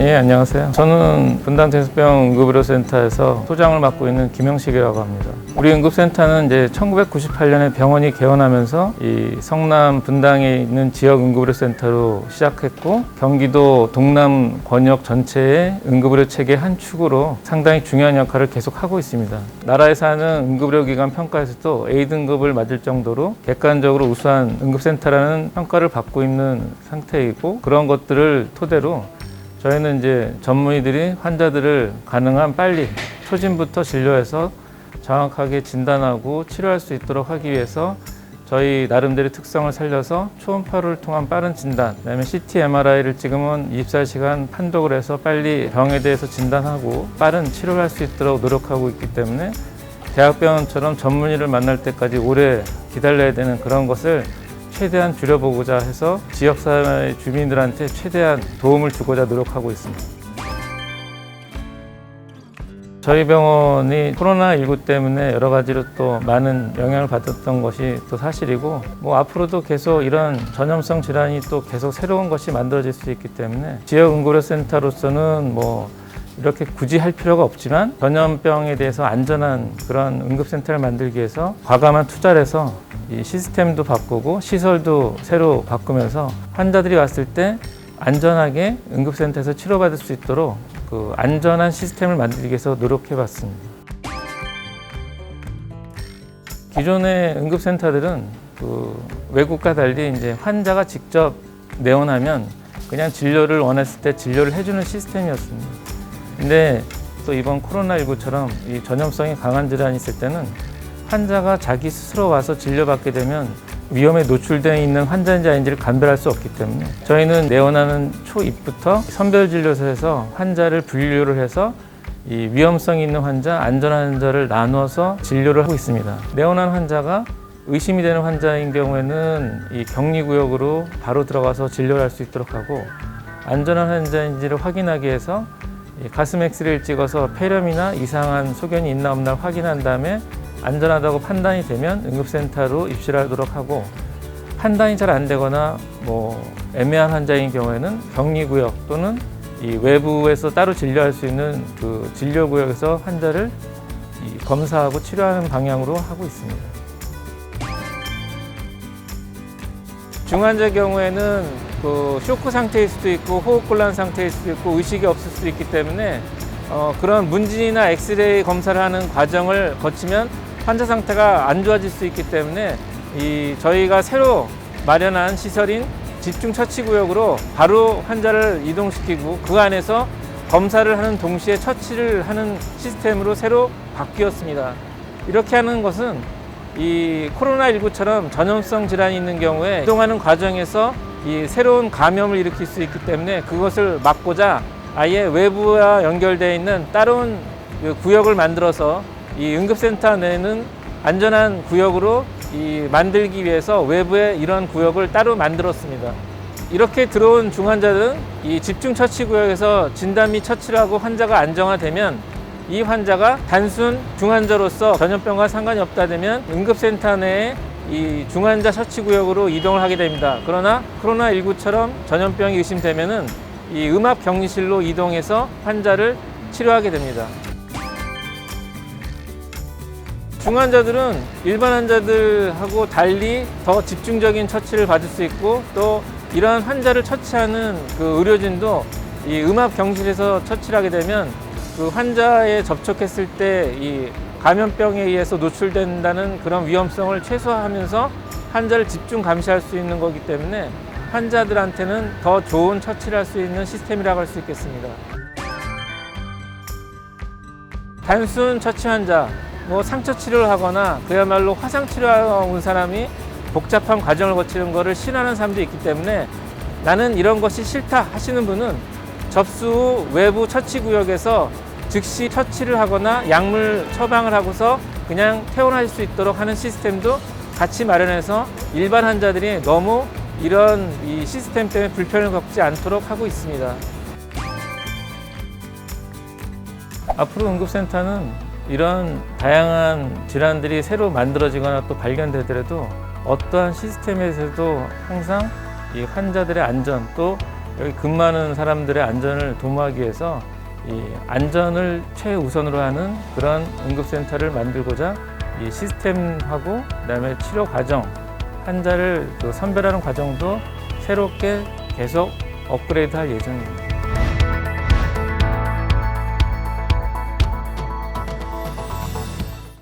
예, 안녕하세요. 저는 분당대수병 응급의료센터에서 소장을 맡고 있는 김영식이라고 합니다. 우리 응급센터는 이제 1998년에 병원이 개원하면서 이 성남 분당에 있는 지역 응급의료센터로 시작했고 경기도 동남 권역 전체의 응급의료 체계 한 축으로 상당히 중요한 역할을 계속 하고 있습니다. 나라에서 하는 응급의료기관 평가에서도 A등급을 맞을 정도로 객관적으로 우수한 응급센터라는 평가를 받고 있는 상태이고 그런 것들을 토대로 저희는 이제 전문의들이 환자들을 가능한 빨리 초진부터 진료해서 정확하게 진단하고 치료할 수 있도록 하기 위해서 저희 나름대로 특성을 살려서 초음파를 통한 빠른 진단, 그다음에 CT, MRI를 찍으면 24시간 판독을 해서 빨리 병에 대해서 진단하고 빠른 치료를 할 수 있도록 노력하고 있기 때문에 대학병원처럼 전문의를 만날 때까지 오래 기다려야 되는 그런 것을 최대한 줄여보고자 해서 지역사회 주민들한테 최대한 도움을 주고자 노력하고 있습니다. 저희 병원이 코로나19 때문에 여러 가지로 또 많은 영향을 받았던 것이 또 사실이고 뭐 앞으로도 계속 이런 전염성 질환이 또 계속 새로운 것이 만들어질 수 있기 때문에 지역 응급의료센터로서는 뭐 이렇게 굳이 할 필요가 없지만 전염병에 대해서 안전한 그런 응급센터를 만들기 위해서 과감한 투자를 해서 이 시스템도 바꾸고 시설도 새로 바꾸면서 환자들이 왔을 때 안전하게 응급센터에서 치료받을 수 있도록 그 안전한 시스템을 만들기 위해서 노력해 봤습니다. 기존의 응급센터들은 그 외국과 달리 이제 환자가 직접 내원하면 그냥 진료를 원했을 때 진료를 해주는 시스템이었습니다. 근데 또 이번 코로나19처럼 이 전염성이 강한 질환이 있을 때는 환자가 자기 스스로 와서 진료받게 되면 위험에 노출되어 있는 환자인지 아닌지를 감별할 수 없기 때문에 저희는 내원하는 초입부터 선별진료소에서 환자를 분류를 해서 이 위험성 있는 환자, 안전한 환자를 나눠서 진료를 하고 있습니다. 내원한 환자가 의심이 되는 환자인 경우에는 이 격리구역으로 바로 들어가서 진료를 할 수 있도록 하고 안전한 환자인지를 확인하기 위해서 이 가슴 엑스레이를 찍어서 폐렴이나 이상한 소견이 있나 없나 확인한 다음에 안전하다고 판단이 되면 응급센터로 입실하도록 하고 판단이 잘 안 되거나 뭐 애매한 환자인 경우에는 격리구역 또는 이 외부에서 따로 진료할 수 있는 그 진료구역에서 환자를 이 검사하고 치료하는 방향으로 하고 있습니다. 중환자 경우에는 그 쇼크 상태일 수도 있고 호흡곤란 상태일 수도 있고 의식이 없을 수도 있기 때문에 어, 그런 문진이나 엑스레이 검사를 하는 과정을 거치면 환자 상태가 안 좋아질 수 있기 때문에 이 저희가 새로 마련한 시설인 집중 처치 구역으로 바로 환자를 이동시키고 그 안에서 검사를 하는 동시에 처치를 하는 시스템으로 새로 바뀌었습니다. 이렇게 하는 것은 이 코로나19처럼 전염성 질환이 있는 경우에 이동하는 과정에서 이 새로운 감염을 일으킬 수 있기 때문에 그것을 막고자 아예 외부와 연결되어 있는 따로운 그 구역을 만들어서 이 응급센터 내는 안전한 구역으로 이 만들기 위해서 외부에 이런 구역을 따로 만들었습니다. 이렇게 들어온 중환자들은 이 집중 처치 구역에서 진단 및 처치를 하고 환자가 안정화되면 이 환자가 단순 중환자로서 전염병과 상관이 없다 되면 응급센터 내에 이 중환자 처치 구역으로 이동을 하게 됩니다. 그러나 코로나19처럼 전염병이 의심되면은 이 음압 격리실로 이동해서 환자를 치료하게 됩니다. 중환자들은 일반 환자들하고 달리 더 집중적인 처치를 받을 수 있고 또 이러한 환자를 처치하는 그 의료진도 이 음압 격리실에서 처치를 하게 되면 그 환자에 접촉했을 때이 감염병에 의해서 노출된다는 그런 위험성을 최소화하면서 환자를 집중 감시할 수 있는 거기 때문에 환자들한테는 더 좋은 처치를 할 수 있는 시스템이라고 할 수 있겠습니다. 단순 처치 환자, 뭐 상처 치료를 하거나 그야말로 화상 치료하러 온 사람이 복잡한 과정을 거치는 것을 싫어하는 사람도 있기 때문에 나는 이런 것이 싫다 하시는 분은 접수 후 외부 처치 구역에서 즉시 처치를 하거나 약물 처방을 하고서 그냥 퇴원할 수 있도록 하는 시스템도 같이 마련해서 일반 환자들이 너무 이런 이 시스템 때문에 불편을 겪지 않도록 하고 있습니다. 앞으로 응급센터는 이런 다양한 질환들이 새로 만들어지거나 또 발견되더라도 어떠한 시스템에서도 항상 이 환자들의 안전 또 여기 근무하는 사람들의 안전을 도모하기 위해서 이 안전을 최우선으로 하는 그런 응급센터를 만들고자 이 시스템하고 그다음에 치료 과정 환자를 그 선별하는 과정도 새롭게 계속 업그레이드할 예정입니다.